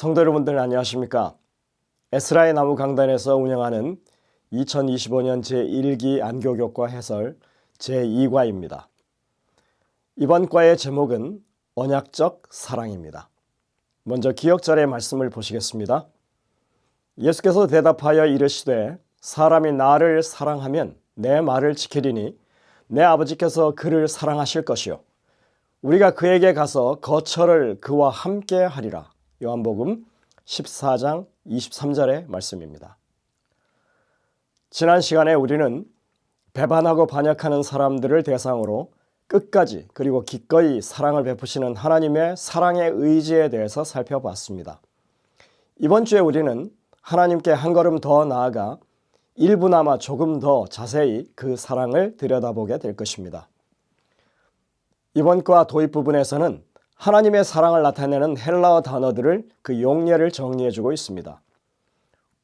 성도 여러분들 안녕하십니까? 에스라의 나무 강단에서 운영하는 2025년 제1기 안교교과 해설 제2과입니다. 이번 과의 제목은 언약적 사랑입니다. 먼저 기억절의 말씀을 보시겠습니다. 예수께서 대답하여 이르시되 사람이 나를 사랑하면 내 말을 지키리니 내 아버지께서 그를 사랑하실 것이요 우리가 그에게 가서 거처를 그와 함께 하리라. 요한복음 14장 23절의 말씀입니다. 지난 시간에 우리는 배반하고 반역하는 사람들을 대상으로 끝까지 그리고 기꺼이 사랑을 베푸시는 하나님의 사랑의 의지에 대해서 살펴봤습니다. 이번 주에 우리는 하나님께 한 걸음 더 나아가 일부나마 조금 더 자세히 그 사랑을 들여다보게 될 것입니다. 이번 과 도입 부분에서는 하나님의 사랑을 나타내는 헬라어 단어들을 그 용례를 정리해 주고 있습니다.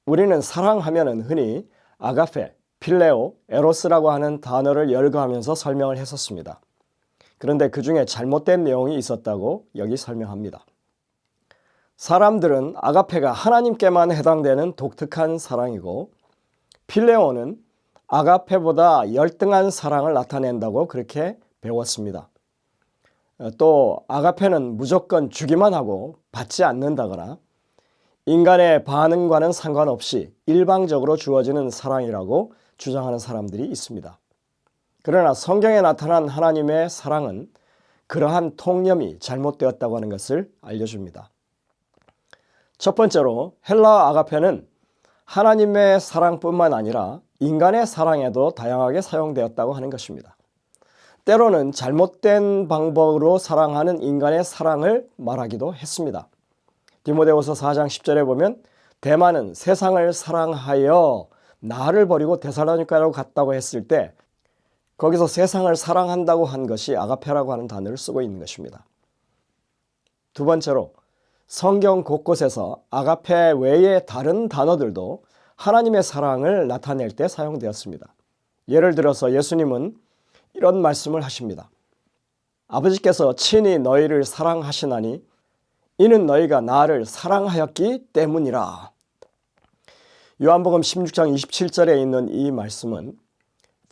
우리는 사랑하면은 흔히 아가페, 필레오, 에로스라고 하는 단어를 열거하면서 설명을 했었습니다. 그런데 그 중에 잘못된 내용이 있었다고 여기 설명합니다. 사람들은 아가페가 하나님께만 해당되는 독특한 사랑이고 필레오는 아가페보다 열등한 사랑을 나타낸다고 그렇게 배웠습니다. 또 아가페는 무조건 주기만 하고 받지 않는다거나 인간의 반응과는 상관없이 일방적으로 주어지는 사랑이라고 주장하는 사람들이 있습니다. 그러나 성경에 나타난 하나님의 사랑은 그러한 통념이 잘못되었다고 하는 것을 알려줍니다. 첫 번째로 헬라 아가페는 하나님의 사랑뿐만 아니라 인간의 사랑에도 다양하게 사용되었다고 하는 것입니다. 때로는 잘못된 방법으로 사랑하는 인간의 사랑을 말하기도 했습니다. 디모데후서 4장 10절에 보면 대만은 세상을 사랑하여 나를 버리고 데살로니가로 갔다고 했을 때 거기서 세상을 사랑한다고 한 것이 아가페라고 하는 단어를 쓰고 있는 것입니다. 두 번째로 성경 곳곳에서 아가페 외의 다른 단어들도 하나님의 사랑을 나타낼 때 사용되었습니다. 예를 들어서 예수님은 이런 말씀을 하십니다. 아버지께서 친히 너희를 사랑하시나니 이는 너희가 나를 사랑하였기 때문이라. 요한복음 16장 27절에 있는 이 말씀은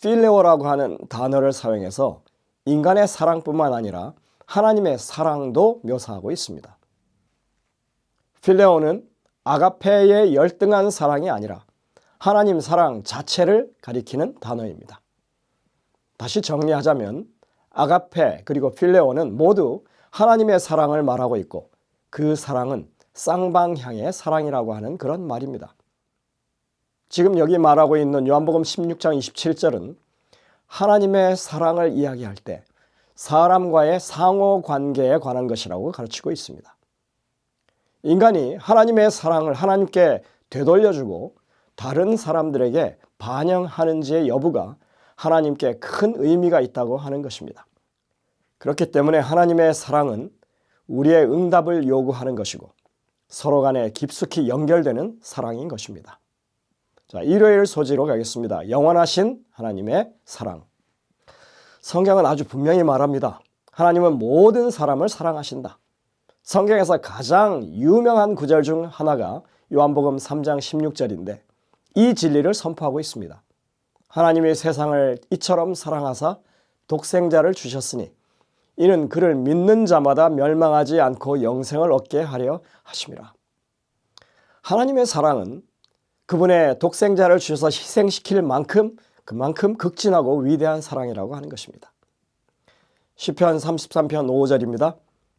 필레오라고 하는 단어를 사용해서 인간의 사랑뿐만 아니라 하나님의 사랑도 묘사하고 있습니다. 필레오는 아가페의 열등한 사랑이 아니라 하나님 사랑 자체를 가리키는 단어입니다. 다시 정리하자면 아가페 그리고 필레오는 모두 하나님의 사랑을 말하고 있고 그 사랑은 쌍방향의 사랑이라고 하는 그런 말입니다. 지금 여기 말하고 있는 요한복음 16장 27절은 하나님의 사랑을 이야기할 때 사람과의 상호 관계에 관한 것이라고 가르치고 있습니다. 인간이 하나님의 사랑을 하나님께 되돌려주고 다른 사람들에게 반영하는지의 여부가 하나님께 큰 의미가 있다고 하는 것입니다. 그렇기 때문에 하나님의 사랑은 우리의 응답을 요구하는 것이고 서로 간에 깊숙이 연결되는 사랑인 것입니다. 자, 일요일 소지로 가겠습니다. 영원하신 하나님의 사랑. 성경은 아주 분명히 말합니다. 하나님은 모든 사람을 사랑하신다. 성경에서 가장 유명한 구절 중 하나가 요한복음 3장 16절인데 이 진리를 선포하고 있습니다. 하나님이 세상을 이처럼 사랑하사 독생자를 주셨으니 이는 그를 믿는 자마다 멸망하지 않고 영생을 얻게 하려 하심이라. 하나님의 사랑은 그분의 독생자를 주셔서 희생시킬 만큼 그만큼 극진하고 위대한 사랑이라고 하는 것입니다. 시편 33편 5절입니다.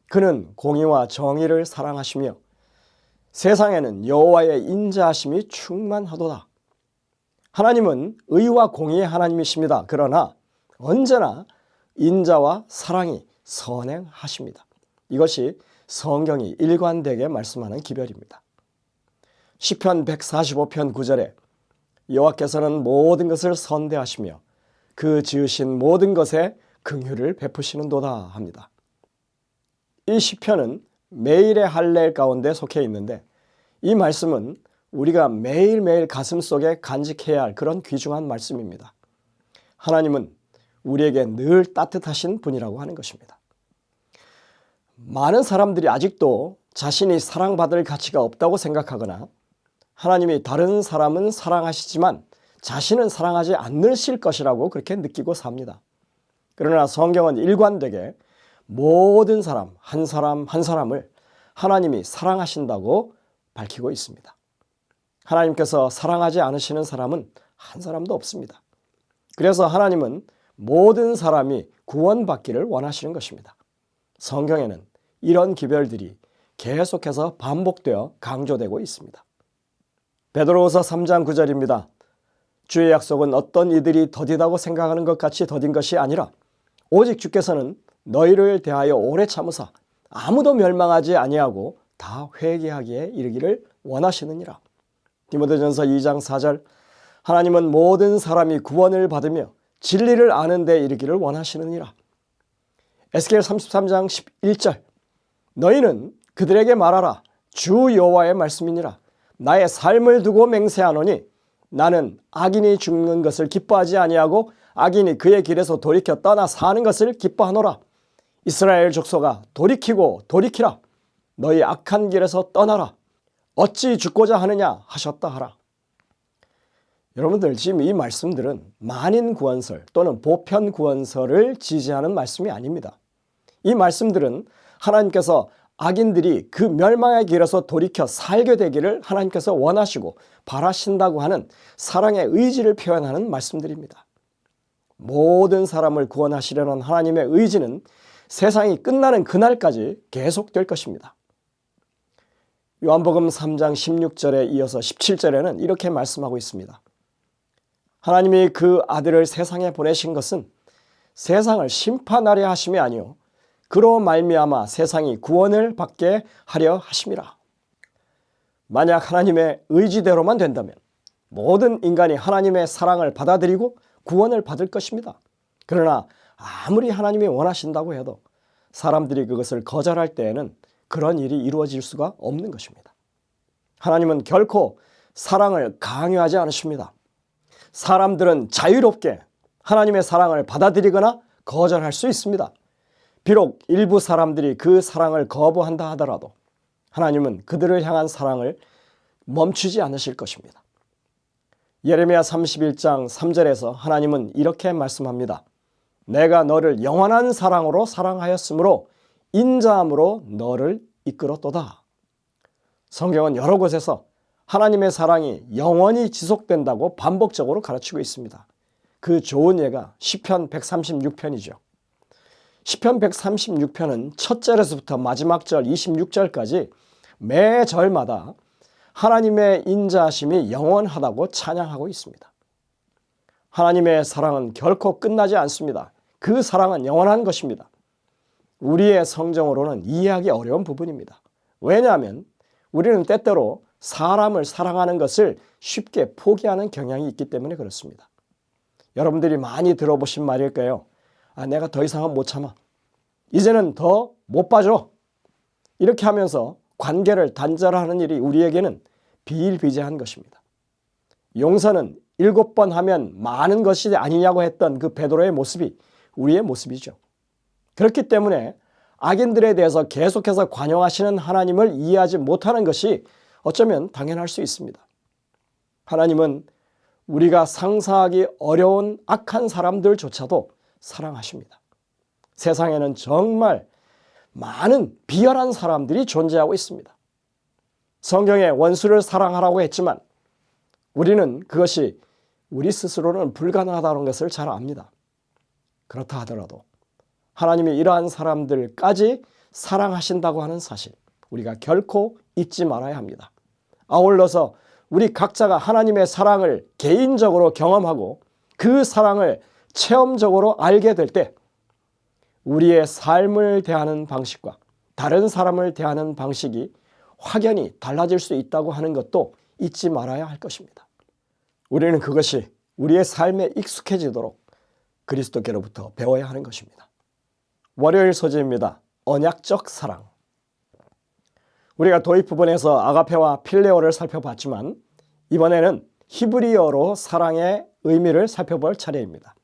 그는 공의와 정의를 사랑하시며 세상에는 여호와의 인자하심이 충만하도다. 하나님은 의와 공의의 하나님이십니다. 그러나 언제나 인자와 사랑이 선행하십니다. 이것이 성경이 일관되게 말씀하는 기별입니다. 시편 145편 9절에 여호와께서는 모든 것을 선대하시며 그 지으신 모든 것에 긍휼을 베푸시는도다 합니다. 이 시편은 매일의 할례 가운데 속해 있는데 이 말씀은 우리가 매일매일 가슴 속에 간직해야 할 그런 귀중한 말씀입니다. 하나님은 우리에게 늘 따뜻하신 분이라고 하는 것입니다. 많은 사람들이 아직도 자신이 사랑받을 가치가 없다고 생각하거나 하나님이 다른 사람은 사랑하시지만 자신은 사랑하지 않으실 것이라고 그렇게 느끼고 삽니다. 그러나 성경은 일관되게 모든 사람, 한 사람 한 사람을 하나님이 사랑하신다고 밝히고 있습니다. 하나님께서 사랑하지 않으시는 사람은 한 사람도 없습니다. 그래서 하나님은 모든 사람이 구원받기를 원하시는 것입니다. 성경에는 이런 기별들이 계속해서 반복되어 강조되고 있습니다. 베드로후서 3장 9절입니다. 주의 약속은 어떤 이들이 더디다고 생각하는 것 같이 더딘 것이 아니라 오직 주께서는 너희를 대하여 오래 참으사 아무도 멸망하지 아니하고 다 회개하기에 이르기를 원하시느니라. 디모데전서 2장 4절 하나님은 모든 사람이 구원을 받으며 진리를 아는 데 이르기를 원하시느니라. 에스겔 33장 11절 너희는 그들에게 말하라. 주 여호와의 말씀이니라. 나의 삶을 두고 맹세하노니 나는 악인이 죽는 것을 기뻐하지 아니하고 악인이 그의 길에서 돌이켜 떠나 사는 것을 기뻐하노라. 이스라엘 족속아 돌이키고 돌이키라. 너희 악한 길에서 떠나라 어찌 죽고자 하느냐 하셨다 하라 여러분들 지금 이 말씀들은 만인 구원설 또는 보편 구원설을 지지하는 말씀이 아닙니다. 이 말씀들은 하나님께서 악인들이 그 멸망의 길에서 돌이켜 살게 되기를 하나님께서 원하시고 바라신다고 하는 사랑의 의지를 표현하는 말씀들입니다. 모든 사람을 구원하시려는 하나님의 의지는 세상이 끝나는 그날까지 계속될 것입니다. 요한복음 3장 16절에 이어서 17절에는 이렇게 말씀하고 있습니다. 하나님이 그 아들을 세상에 보내신 것은 세상을 심판하려 하심이 아니요 그로 말미암아 세상이 구원을 받게 하려 하심이라. 만약 하나님의 의지대로만 된다면 모든 인간이 하나님의 사랑을 받아들이고 구원을 받을 것입니다. 그러나 아무리 하나님이 원하신다고 해도 사람들이 그것을 거절할 때에는 그런 일이 이루어질 수가 없는 것입니다. 하나님은 결코 사랑을 강요하지 않으십니다. 사람들은 자유롭게 하나님의 사랑을 받아들이거나 거절할 수 있습니다. 비록 일부 사람들이 그 사랑을 거부한다 하더라도 하나님은 그들을 향한 사랑을 멈추지 않으실 것입니다. 예레미야 31장 3절에서 하나님은 이렇게 말씀합니다. 내가 너를 영원한 사랑으로 사랑하였으므로 인자함으로 너를 이끌었도다. 성경은 여러 곳에서 하나님의 사랑이 영원히 지속된다고 반복적으로 가르치고 있습니다. 그 좋은 예가 시편 136편이죠. 시편 136편은 첫 절에서부터 마지막 절 26절까지 매 절마다 하나님의 인자하심이 영원하다고 찬양하고 있습니다. 하나님의 사랑은 결코 끝나지 않습니다. 그 사랑은 영원한 것입니다. 우리의 성정으로는 이해하기 어려운 부분입니다. 왜냐하면 우리는 때때로 사람을 사랑하는 것을 쉽게 포기하는 경향이 있기 때문에 그렇습니다. 여러분들이 많이 들어보신 말일까요? 아, 내가 더 이상은 못 참아. 이제는 더못 봐줘. 이렇게 하면서 관계를 단절하는 일이 우리에게는 비일비재한 것입니다. 용서는 일곱 번 하면 많은 것이 아니냐고 했던 그 베드로의 모습이 우리의 모습이죠. 그렇기 때문에 악인들에 대해서 계속해서 관용하시는 하나님을 이해하지 못하는 것이 어쩌면 당연할 수 있습니다. 하나님은 우리가 상상하기 어려운 악한 사람들조차도 사랑하십니다. 세상에는 정말 많은 비열한 사람들이 존재하고 있습니다. 성경에 원수를 사랑하라고 했지만 우리는 그것이 우리 스스로는 불가능하다는 것을 잘 압니다. 그렇다 하더라도 하나님이 이러한 사람들까지 사랑하신다고 하는 사실 우리가 결코 잊지 말아야 합니다. 아울러서 우리 각자가 하나님의 사랑을 개인적으로 경험하고 그 사랑을 체험적으로 알게 될 때 우리의 삶을 대하는 방식과 다른 사람을 대하는 방식이 확연히 달라질 수 있다고 하는 것도 잊지 말아야 할 것입니다. 우리는 그것이 우리의 삶에 익숙해지도록 그리스도께로부터 배워야 하는 것입니다. 월요일 소재입니다. 언약적 사랑. 우리가 도입 부분에서 아가페와 필레오를 살펴봤지만 이번에는 히브리어로 사랑의 의미를 살펴볼 차례입니다.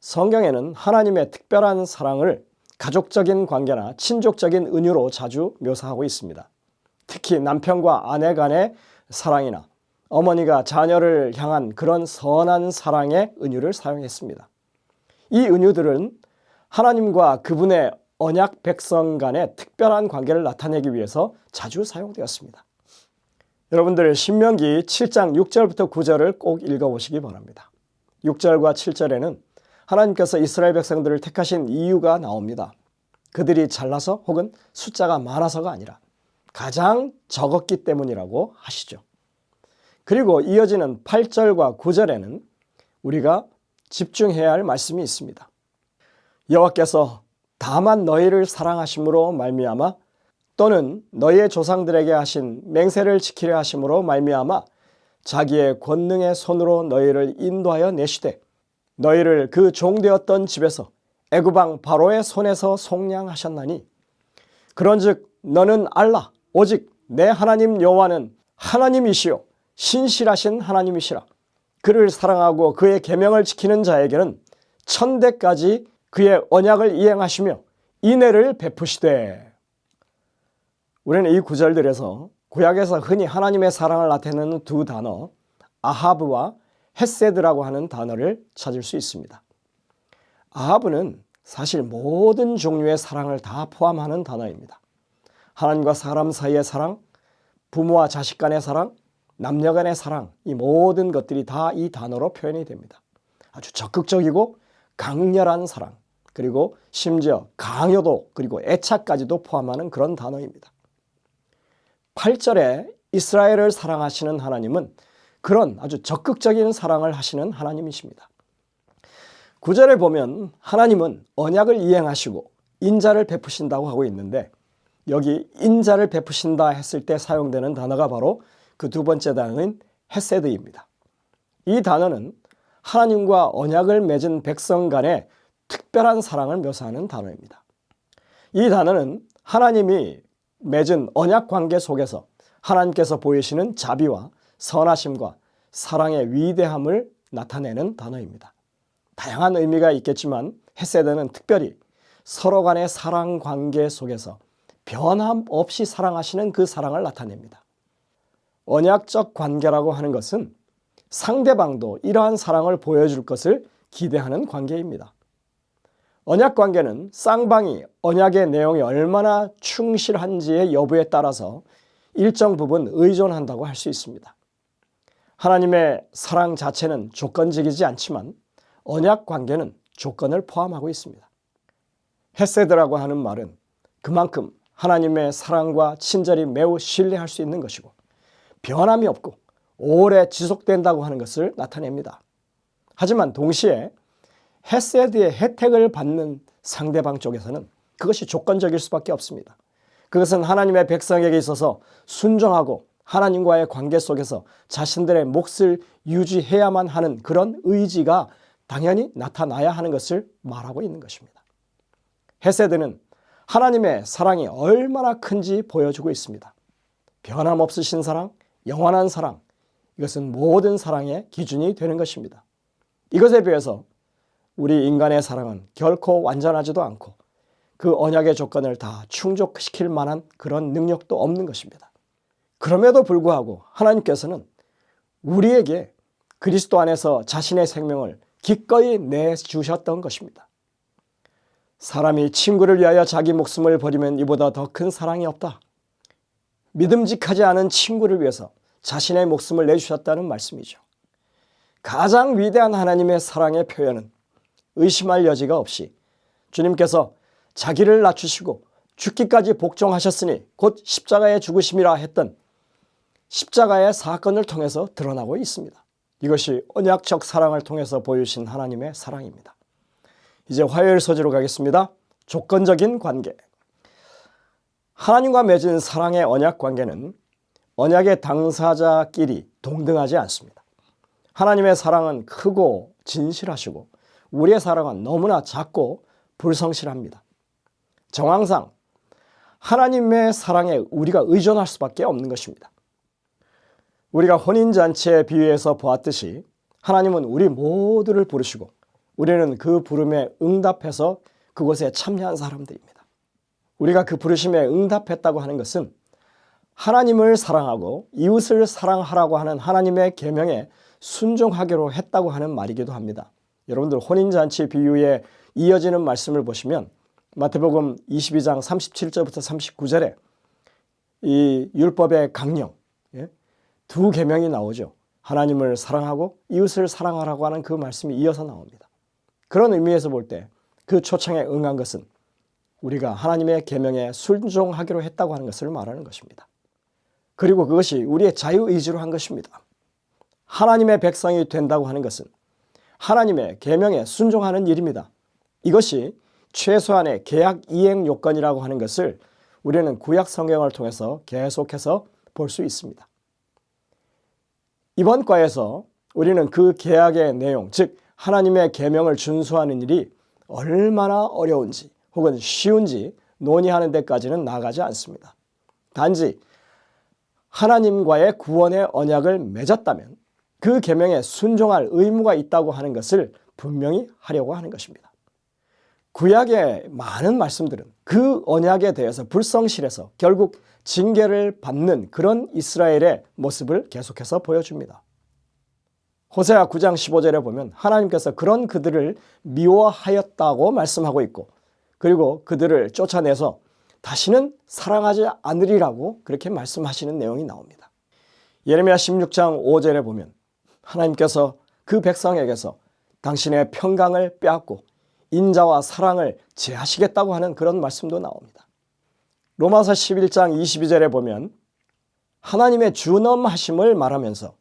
성경에는 하나님의 특별한 사랑을 가족적인 관계나 친족적인 은유로 자주 묘사하고 있습니다. 특히 남편과 아내 간의 사랑이나 어머니가 자녀를 향한 그런 선한 사랑의 은유를 사용했습니다. 이 은유들은 하나님과 그분의 언약 백성 간의 특별한 관계를 나타내기 위해서 자주 사용되었습니다. 여러분들 신명기 7장 6절부터 9절을 꼭 읽어보시기 바랍니다. 6절과 7절에는 하나님께서 이스라엘 백성들을 택하신 이유가 나옵니다. 그들이 잘나서 혹은 숫자가 많아서가 아니라 가장 적었기 때문이라고 하시죠. 그리고 이어지는 8절과 9절에는 우리가 집중해야 할 말씀이 있습니다. 여호와께서 다만 너희를 사랑하심으로 말미암아 또는 너희의 조상들에게 하신 맹세를 지키려 하심으로 말미암아 자기의 권능의 손으로 너희를 인도하여 내시되 너희를 그 종되었던 집에서 애굽왕 바로의 손에서 속량하셨나니 그런즉 너는 알라 오직 내 하나님 여호와는 하나님이시요 신실하신 하나님이시라. 그를 사랑하고 그의 계명을 지키는 자에게는 천대까지 그의 언약을 이행하시며 인애를 베푸시되 우리는 이 구절들에서 구약에서 흔히 하나님의 사랑을 나타내는 두 단어 아하브와 헤세드라고 하는 단어를 찾을 수 있습니다. 아하브는 사실 모든 종류의 사랑을 다 포함하는 단어입니다. 하나님과 사람 사이의 사랑, 부모와 자식 간의 사랑, 남녀 간의 사랑, 이 모든 것들이 다 이 단어로 표현이 됩니다. 아주 적극적이고 강렬한 사랑, 그리고 심지어 강요도 그리고 애착까지도 포함하는 그런 단어입니다. 8절에 이스라엘을 사랑하시는 하나님은 그런 아주 적극적인 사랑을 하시는 하나님이십니다. 9절에 보면 하나님은 언약을 이행하시고 인자를 베푸신다고 하고 있는데 여기 인자를 베푸신다 했을 때 사용되는 단어가 바로 그 두 번째 단어인 헤세드입니다. 이 단어는 하나님과 언약을 맺은 백성 간의 특별한 사랑을 묘사하는 단어입니다. 이 단어는 하나님이 맺은 언약 관계 속에서 하나님께서 보이시는 자비와 선하심과 사랑의 위대함을 나타내는 단어입니다. 다양한 의미가 있겠지만 헤세드는 특별히 서로 간의 사랑 관계 속에서 변함없이 사랑하시는 그 사랑을 나타냅니다. 언약적 관계라고 하는 것은 상대방도 이러한 사랑을 보여줄 것을 기대하는 관계입니다. 언약 관계는 쌍방이 언약의 내용이 얼마나 충실한지의 여부에 따라서 일정 부분 의존한다고 할 수 있습니다. 하나님의 사랑 자체는 조건적이지 않지만 언약 관계는 조건을 포함하고 있습니다. 헤세드라고 하는 말은 그만큼 하나님의 사랑과 친절이 매우 신뢰할 수 있는 것이고 변함이 없고 오래 지속된다고 하는 것을 나타냅니다. 하지만 동시에 헤세드의 혜택을 받는 상대방 쪽에서는 그것이 조건적일 수밖에 없습니다. 그것은 하나님의 백성에게 있어서 순종하고 하나님과의 관계 속에서 자신들의 몫을 유지해야만 하는 그런 의지가 당연히 나타나야 하는 것을 말하고 있는 것입니다. 헤세드는 하나님의 사랑이 얼마나 큰지 보여주고 있습니다. 변함없으신 사랑, 영원한 사랑, 이것은 모든 사랑의 기준이 되는 것입니다. 이것에 비해서 우리 인간의 사랑은 결코 완전하지도 않고 그 언약의 조건을 다 충족시킬 만한 그런 능력도 없는 것입니다. 그럼에도 불구하고 하나님께서는 우리에게 그리스도 안에서 자신의 생명을 기꺼이 내주셨던 것입니다. 사람이 친구를 위하여 자기 목숨을 버리면 이보다 더 큰 사랑이 없다. 믿음직하지 않은 친구를 위해서 자신의 목숨을 내주셨다는 말씀이죠. 가장 위대한 하나님의 사랑의 표현은 의심할 여지가 없이 주님께서 자기를 낮추시고 죽기까지 복종하셨으니 곧 십자가의 죽으심이라 했던 십자가의 사건을 통해서 드러나고 있습니다. 이것이 언약적 사랑을 통해서 보여주신 하나님의 사랑입니다. 이제 화요일 소지로 가겠습니다. 조건적인 관계. 하나님과 맺은 사랑의 언약 관계는 언약의 당사자끼리 동등하지 않습니다. 하나님의 사랑은 크고 진실하시고 우리의 사랑은 너무나 작고 불성실합니다. 정황상 하나님의 사랑에 우리가 의존할 수밖에 없는 것입니다. 우리가 혼인잔치에 비유해서 보았듯이 하나님은 우리 모두를 부르시고 우리는 그 부름에 응답해서 그곳에 참여한 사람들입니다. 우리가 그 부르심에 응답했다고 하는 것은 하나님을 사랑하고 이웃을 사랑하라고 하는 하나님의 계명에 순종하기로 했다고 하는 말이기도 합니다. 여러분들 혼인잔치 비유에 이어지는 말씀을 보시면 마태복음 22장 37절부터 39절에 이 율법의 강령 예? 두 계명이 나오죠. 하나님을 사랑하고 이웃을 사랑하라고 하는 그 말씀이 이어서 나옵니다. 그런 의미에서 볼 때 그 초청에 응한 것은 우리가 하나님의 계명에 순종하기로 했다고 하는 것을 말하는 것입니다. 그리고 그것이 우리의 자유의지로 한 것입니다. 하나님의 백성이 된다고 하는 것은 하나님의 계명에 순종하는 일입니다. 이것이 최소한의 계약 이행 요건이라고 하는 것을 우리는 구약 성경을 통해서 계속해서 볼 수 있습니다. 이번 과에서 우리는 그 계약의 내용, 즉 하나님의 계명을 준수하는 일이 얼마나 어려운지 혹은 쉬운지 논의하는 데까지는 나가지 않습니다. 단지 하나님과의 구원의 언약을 맺었다면 그 계명에 순종할 의무가 있다고 하는 것을 분명히 하려고 하는 것입니다. 구약의 많은 말씀들은 그 언약에 대해서 불성실해서 결국 징계를 받는 그런 이스라엘의 모습을 계속해서 보여줍니다. 호세아 9장 15절에 보면 하나님께서 그런 그들을 미워하였다고 말씀하고 있고 그리고 그들을 쫓아내서 다시는 사랑하지 않으리라고 그렇게 말씀하시는 내용이 나옵니다. 예레미야 16장 5절에 보면 하나님께서 그 백성에게서 당신의 평강을 빼앗고 인자와 사랑을 제하시겠다고 하는 그런 말씀도 나옵니다. 로마서 11장 22절에 보면 하나님의 준엄하심을 말하면서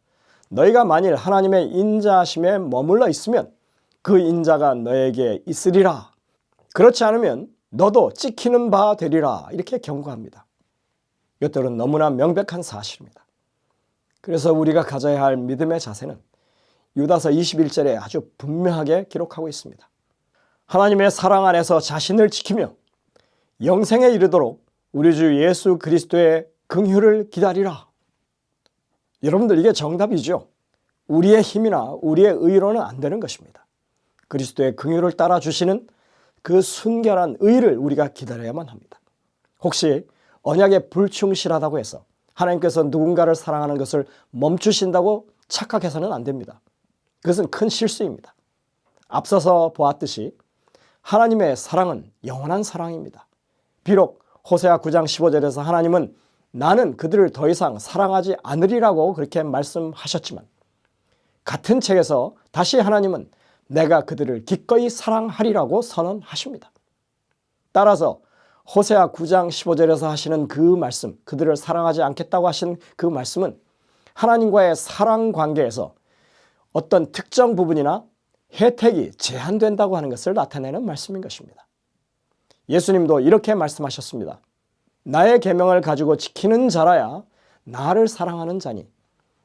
너희가 만일 하나님의 인자하심에 머물러 있으면 그 인자가 너에게 있으리라. 그렇지 않으면 너도 찍히는 바 되리라. 이렇게 경고합니다. 이것들은 너무나 명백한 사실입니다. 그래서 우리가 가져야 할 믿음의 자세는 유다서 21절에 아주 분명하게 기록하고 있습니다. 하나님의 사랑 안에서 자신을 지키며 영생에 이르도록 우리 주 예수 그리스도의 긍휼을 기다리라. 여러분들 이게 정답이죠. 우리의 힘이나 우리의 의로는 안 되는 것입니다. 그리스도의 긍휼을 따라 주시는 그 순결한 의를 우리가 기다려야만 합니다. 혹시 언약에 불충실하다고 해서 하나님께서 누군가를 사랑하는 것을 멈추신다고 착각해서는 안 됩니다. 그것은 큰 실수입니다. 앞서서 보았듯이 하나님의 사랑은 영원한 사랑입니다. 비록 호세아 9장 15절에서 하나님은 나는 그들을 더 이상 사랑하지 않으리라고 그렇게 말씀하셨지만 같은 책에서 다시 하나님은 내가 그들을 기꺼이 사랑하리라고 선언하십니다. 따라서 호세아 9장 15절에서 하시는 그 말씀, 그들을 사랑하지 않겠다고 하신 그 말씀은 하나님과의 사랑 관계에서 어떤 특정 부분이나 혜택이 제한된다고 하는 것을 나타내는 말씀인 것입니다. 예수님도 이렇게 말씀하셨습니다. 나의 계명을 가지고 지키는 자라야 나를 사랑하는 자니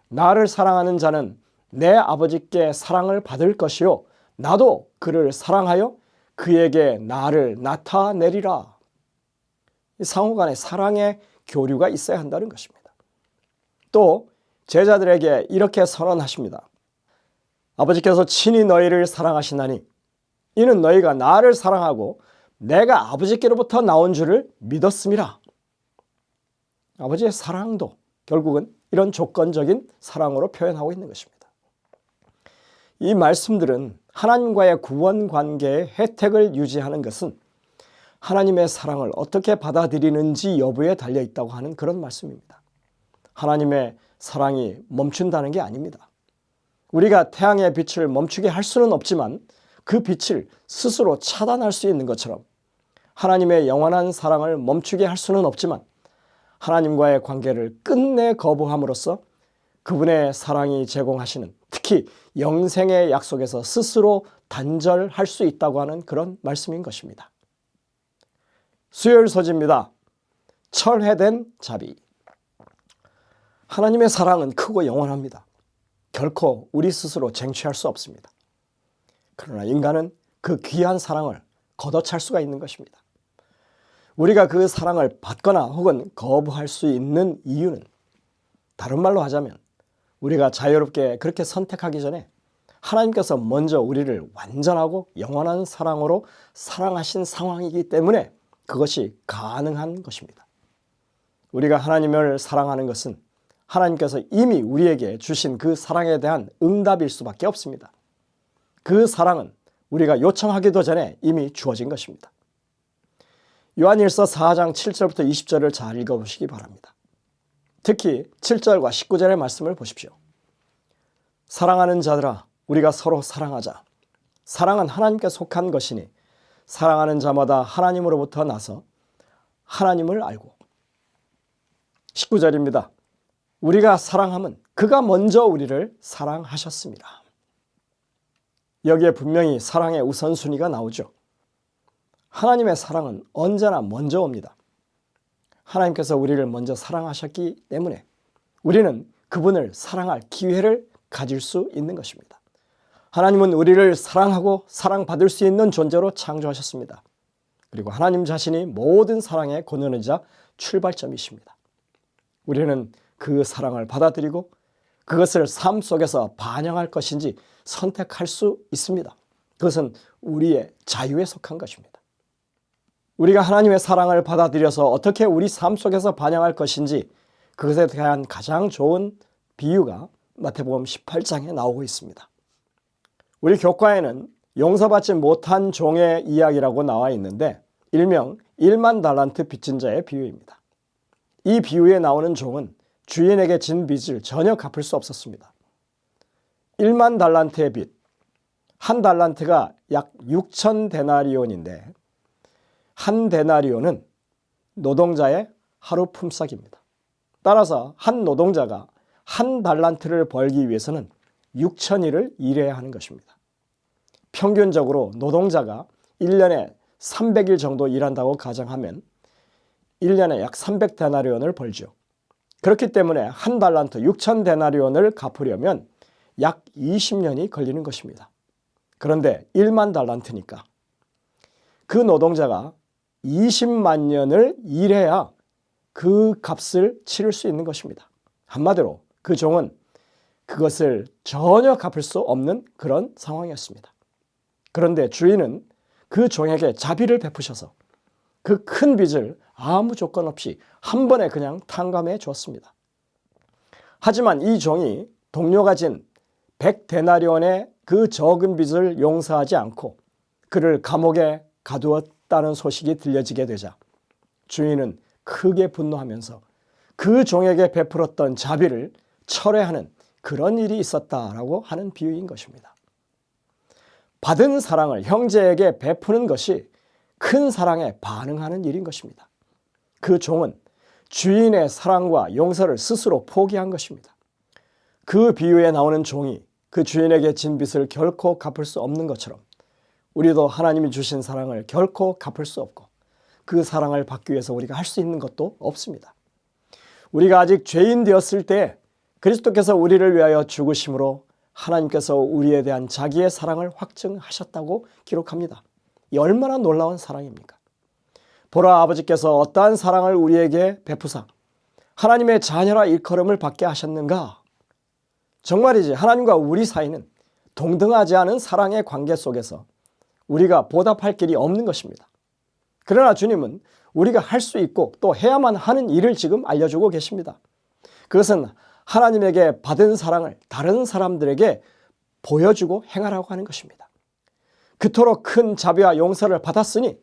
나를 사랑하는 자는 내 아버지께 사랑을 받을 것이요 나도 그를 사랑하여 그에게 나를 나타내리라. 상호 간의 사랑의 교류가 있어야 한다는 것입니다. 또 제자들에게 이렇게 선언하십니다. 아버지께서 친히 너희를 사랑하시나니 이는 너희가 나를 사랑하고 내가 아버지께로부터 나온 줄을 믿었음이라. 아버지의 사랑도 결국은 이런 조건적인 사랑으로 표현하고 있는 것입니다. 이 말씀들은 하나님과의 구원 관계의 혜택을 유지하는 것은 하나님의 사랑을 어떻게 받아들이는지 여부에 달려 있다고 하는 그런 말씀입니다. 하나님의 사랑이 멈춘다는 게 아닙니다. 우리가 태양의 빛을 멈추게 할 수는 없지만 그 빛을 스스로 차단할 수 있는 것처럼 하나님의 영원한 사랑을 멈추게 할 수는 없지만 하나님과의 관계를 끝내 거부함으로써 그분의 사랑이 제공하시는 특히 영생의 약속에서 스스로 단절할 수 있다고 하는 그런 말씀인 것입니다. 수요일 소지입니다. 철회된 자비. 하나님의 사랑은 크고 영원합니다. 결코 우리 스스로 쟁취할 수 없습니다. 그러나 인간은 그 귀한 사랑을 걷어찰 수가 있는 것입니다. 우리가 그 사랑을 받거나 혹은 거부할 수 있는 이유는 다른 말로 하자면 우리가 자유롭게 그렇게 선택하기 전에 하나님께서 먼저 우리를 완전하고 영원한 사랑으로 사랑하신 상황이기 때문에 그것이 가능한 것입니다. 우리가 하나님을 사랑하는 것은 하나님께서 이미 우리에게 주신 그 사랑에 대한 응답일 수밖에 없습니다. 그 사랑은 우리가 요청하기도 전에 이미 주어진 것입니다. 요한일서 4장 7절부터 20절을 잘 읽어보시기 바랍니다. 특히 7절과 19절의 말씀을 보십시오. 사랑하는 자들아 우리가 서로 사랑하자. 사랑은 하나님께 속한 것이니 사랑하는 자마다 하나님으로부터 나서 하나님을 알고 19절입니다. 우리가 사랑함은 그가 먼저 우리를 사랑하셨습니다. 여기에 분명히 사랑의 우선순위가 나오죠. 하나님의 사랑은 언제나 먼저 옵니다. 하나님께서 우리를 먼저 사랑하셨기 때문에 우리는 그분을 사랑할 기회를 가질 수 있는 것입니다. 하나님은 우리를 사랑하고 사랑받을 수 있는 존재로 창조하셨습니다. 그리고 하나님 자신이 모든 사랑의 근원이자 출발점이십니다. 우리는 그 사랑을 받아들이고 그것을 삶 속에서 반영할 것인지 선택할 수 있습니다. 그것은 우리의 자유에 속한 것입니다. 우리가 하나님의 사랑을 받아들여서 어떻게 우리 삶 속에서 반영할 것인지 그것에 대한 가장 좋은 비유가 마태복음 18장에 나오고 있습니다. 우리 교과에는 용서받지 못한 종의 이야기라고 나와 있는데 일명 1만 달란트 빚진 자의 비유입니다. 이 비유에 나오는 종은 주인에게 진 빚을 전혀 갚을 수 없었습니다. 1만 달란트의 빚, 한 달란트가 약 6천 데나리온인데 한 데나리온은 노동자의 하루 품삯입니다. 따라서 한 노동자가 한 달란트를 벌기 위해서는 6천일을 일해야 하는 것입니다. 평균적으로 노동자가 1년에 300일 정도 일한다고 가정하면 1년에 약 300데나리온을 벌죠. 그렇기 때문에 한 달란트 6천 데나리온을 갚으려면 약 20년이 걸리는 것입니다. 그런데 1만 달란트니까 그 노동자가 20만 년을 일해야 그 값을 치를 수 있는 것입니다. 한마디로 그 종은 그것을 전혀 갚을 수 없는 그런 상황이었습니다. 그런데 주인은 그 종에게 자비를 베푸셔서 그 큰 빚을 아무 조건 없이 한 번에 그냥 탕감해 주었습니다. 하지만 이 종이 동료가 진 100데나리온의 그 적은 빚을 용서하지 않고 그를 감옥에 가두었다는 소식이 들려지게 되자 주인은 크게 분노하면서 그 종에게 베풀었던 자비를 철회하는 그런 일이 있었다라고 하는 비유인 것입니다. 받은 사랑을 형제에게 베푸는 것이 큰 사랑에 반응하는 일인 것입니다. 그 종은 주인의 사랑과 용서를 스스로 포기한 것입니다. 그 비유에 나오는 종이 그 주인에게 진 빚을 결코 갚을 수 없는 것처럼 우리도 하나님이 주신 사랑을 결코 갚을 수 없고 그 사랑을 받기 위해서 우리가 할 수 있는 것도 없습니다. 우리가 아직 죄인 되었을 때 그리스도께서 우리를 위하여 죽으심으로 하나님께서 우리에 대한 자기의 사랑을 확증하셨다고 기록합니다. 이 얼마나 놀라운 사랑입니까? 보라 아버지께서 어떠한 사랑을 우리에게 베푸사 하나님의 자녀라 일컬음을 받게 하셨는가? 정말이지 하나님과 우리 사이는 동등하지 않은 사랑의 관계 속에서 우리가 보답할 길이 없는 것입니다. 그러나 주님은 우리가 할 수 있고 또 해야만 하는 일을 지금 알려주고 계십니다. 그것은 하나님에게 받은 사랑을 다른 사람들에게 보여주고 행하라고 하는 것입니다. 그토록 큰 자비와 용서를 받았으니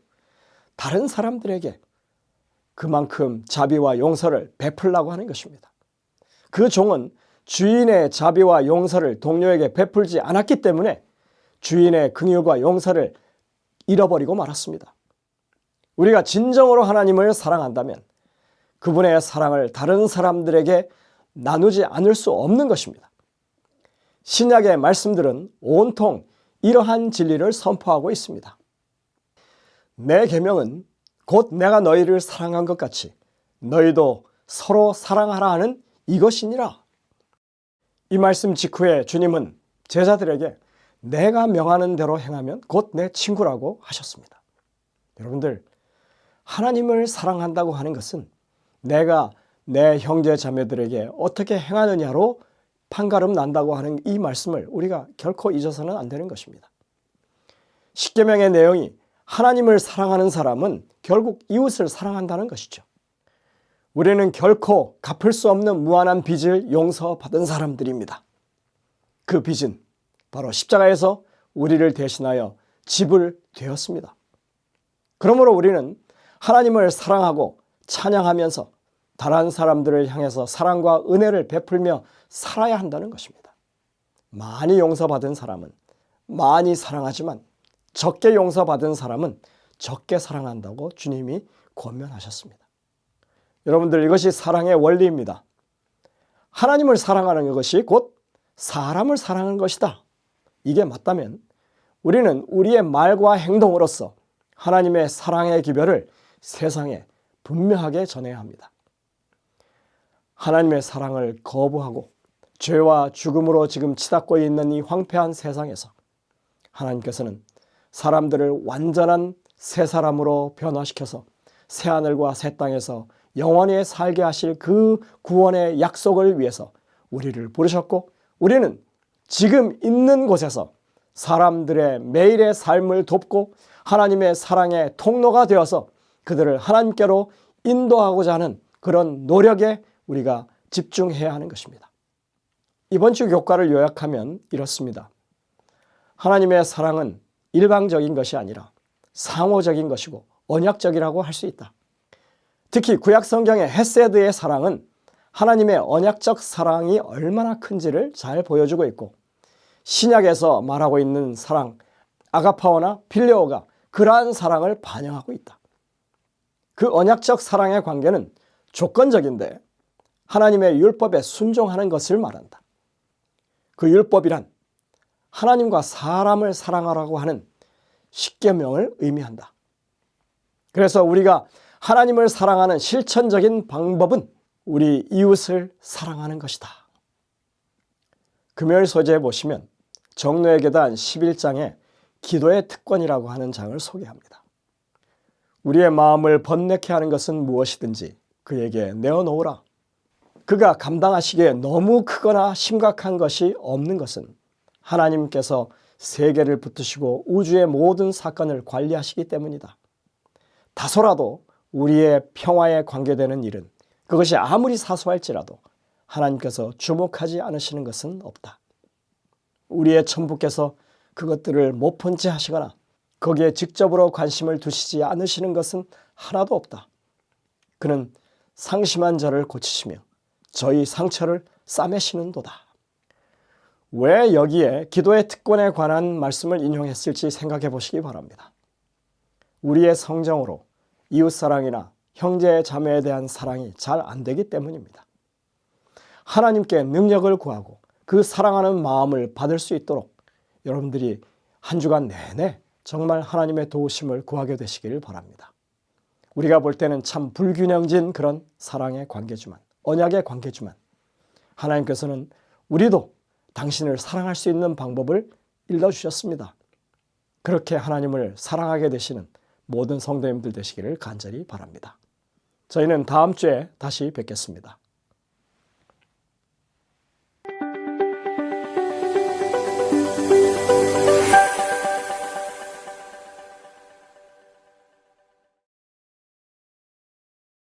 다른 사람들에게 그만큼 자비와 용서를 베풀라고 하는 것입니다. 그 종은 주인의 자비와 용서를 동료에게 베풀지 않았기 때문에 주인의 긍휼과 용서를 잃어버리고 말았습니다. 우리가 진정으로 하나님을 사랑한다면 그분의 사랑을 다른 사람들에게 나누지 않을 수 없는 것입니다. 신약의 말씀들은 온통 이러한 진리를 선포하고 있습니다. 내 계명은 곧 내가 너희를 사랑한 것 같이 너희도 서로 사랑하라 하는 이것이니라. 이 말씀 직후에 주님은 제자들에게 내가 명하는 대로 행하면 곧 내 친구라고 하셨습니다. 여러분들 하나님을 사랑한다고 하는 것은 내가 내 형제 자매들에게 어떻게 행하느냐로 판가름 난다고 하는 이 말씀을 우리가 결코 잊어서는 안 되는 것입니다. 십계명의 내용이 하나님을 사랑하는 사람은 결국 이웃을 사랑한다는 것이죠. 우리는 결코 갚을 수 없는 무한한 빚을 용서받은 사람들입니다. 그 빚은 바로 십자가에서 우리를 대신하여 집을 되었습니다. 그러므로 우리는 하나님을 사랑하고 찬양하면서 다른 사람들을 향해서 사랑과 은혜를 베풀며 살아야 한다는 것입니다. 많이 용서받은 사람은 많이 사랑하지만 적게 용서받은 사람은 적게 사랑한다고 주님이 권면하셨습니다. 여러분들 이것이 사랑의 원리입니다. 하나님을 사랑하는 것이 곧 사람을 사랑하는 것이다. 이게 맞다면 우리는 우리의 말과 행동으로서 하나님의 사랑의 기별을 세상에 분명하게 전해야 합니다. 하나님의 사랑을 거부하고 죄와 죽음으로 지금 치닫고 있는 이 황폐한 세상에서 하나님께서는 사람들을 완전한 새 사람으로 변화시켜서 새 하늘과 새 땅에서 영원히 살게 하실 그 구원의 약속을 위해서 우리를 부르셨고 우리는 지금 있는 곳에서 사람들의 매일의 삶을 돕고 하나님의 사랑의 통로가 되어서 그들을 하나님께로 인도하고자 하는 그런 노력에 우리가 집중해야 하는 것입니다. 이번 주 교과를 요약하면 이렇습니다. 하나님의 사랑은 일방적인 것이 아니라 상호적인 것이고 언약적이라고 할 수 있다. 특히 구약 성경의 헤세드의 사랑은 하나님의 언약적 사랑이 얼마나 큰지를 잘 보여주고 있고 신약에서 말하고 있는 사랑 아가파오나 필레오가 그러한 사랑을 반영하고 있다. 그 언약적 사랑의 관계는 조건적인데 하나님의 율법에 순종하는 것을 말한다. 그 율법이란 하나님과 사람을 사랑하라고 하는 십계명을 의미한다. 그래서 우리가 하나님을 사랑하는 실천적인 방법은 우리 이웃을 사랑하는 것이다. 금요일 소재에 보시면 정로의 계단 11장에 기도의 특권이라고 하는 장을 소개합니다. 우리의 마음을 번뇌케 하는 것은 무엇이든지 그에게 내어놓으라. 그가 감당하시기에 너무 크거나 심각한 것이 없는 것은 하나님께서 세계를 붙드시고 우주의 모든 사건을 관리하시기 때문이다. 다소라도 우리의 평화에 관계되는 일은 그것이 아무리 사소할지라도 하나님께서 주목하지 않으시는 것은 없다. 우리의 천부께서 그것들을 못 본 채 하시거나 거기에 직접으로 관심을 두시지 않으시는 것은 하나도 없다. 그는 상심한 자를 고치시며 저희 상처를 싸매시는도다. 왜 여기에 기도의 특권에 관한 말씀을 인용했을지 생각해 보시기 바랍니다. 우리의 성정으로 이웃사랑이나 형제 자매에 대한 사랑이 잘 안 되기 때문입니다. 하나님께 능력을 구하고 그 사랑하는 마음을 받을 수 있도록 여러분들이 한 주간 내내 정말 하나님의 도우심을 구하게 되시기를 바랍니다. 우리가 볼 때는 참 불균형진 그런 사랑의 관계지만 언약의 관계지만 하나님께서는 우리도 당신을 사랑할 수 있는 방법을 일러주셨습니다. 그렇게 하나님을 사랑하게 되시는 모든 성도님들 되시기를 간절히 바랍니다. 저희는 다음 주에 다시 뵙겠습니다.